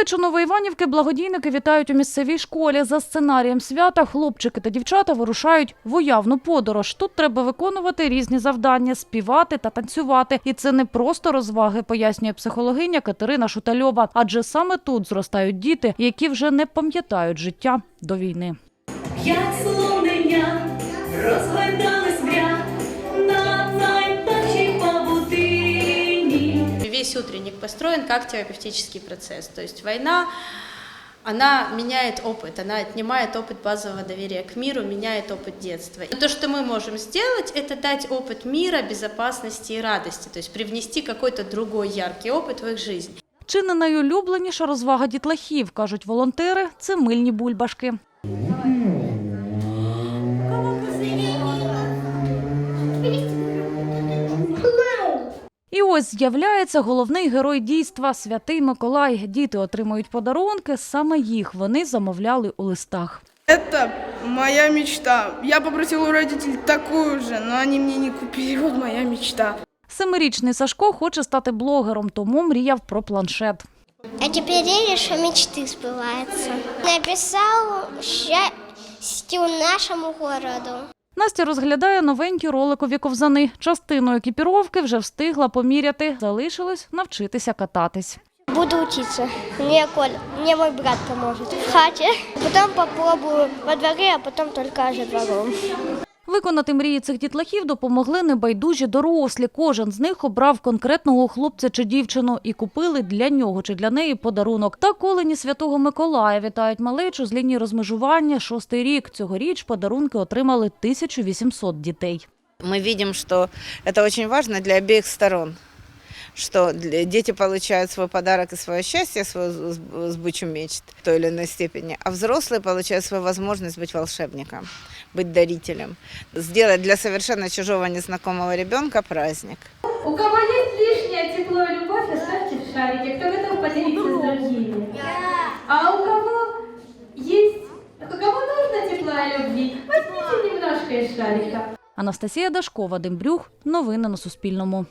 Малечу Новоіванівки благодійники вітають у місцевій школі. За сценарієм свята хлопчики та дівчата вирушають в уявну подорож. Тут треба виконувати різні завдання, співати та танцювати. І це не просто розваги, пояснює психологиня Катерина Шутальова. Адже саме тут зростають діти, які вже не пам'ятають життя до війни. П'ять слонення Весь утренник построен как терапевтический процесс. То есть война, она меняет опыт, она отнимает опыт базового доверия к миру, меняет опыт детства. И то, что мы можем сделать, это дать опыт мира, безопасности и радости, то есть привнести какой-то другой яркий опыт в их жизнь. Чи не найулюбленіша розвага дітлахів, кажуть волонтери, це мильні бульбашки. І ось з'являється головний герой дійства святий Миколай. Діти отримують подарунки. Саме їх вони замовляли у листах. Это моя мечта. Я попросил у родителей такую же, но они мне не купили. Вот моя мечта. Семирічний Сашко хоче стати блогером, тому мріяв про планшет. А теперь веришь, что мечты сбываются. Написал счастью нашему городу. Настя розглядає новенькі роликові ковзани. Частину екіпіровки вже встигла поміряти. Залишилось навчитися кататись. Буду учиться. Мне, Коль, мне мой брат поможет в хате. Потом попробую во дворе, а потом только за двором. Виконати мрії цих дітлахів допомогли небайдужі дорослі. Кожен з них обрав конкретного хлопця чи дівчину і купили для нього чи для неї подарунок. Та колені святого Миколая вітають малечу з лінії розмежування шостий рік. Цьогоріч подарунки отримали 1800 дітей. Ми бачимо, що це дуже важливо для обох сторон, что для- дети получают свой подарок и свое счастье, свою сб- сбычу мечт в той или иной степени, а взрослые получают свою возможность быть волшебником, быть дарителем, сделать для совершенно чужого незнакомого ребенка праздник. У кого есть лишнее тепло и любовь, оставьте в шарике. Кто готов поделиться с другими? А у кого есть... У кого нужно тепла и любви, возьмите немножко из шарика. Анастасія Дашкова, Дембрюх. Новини на Суспільному.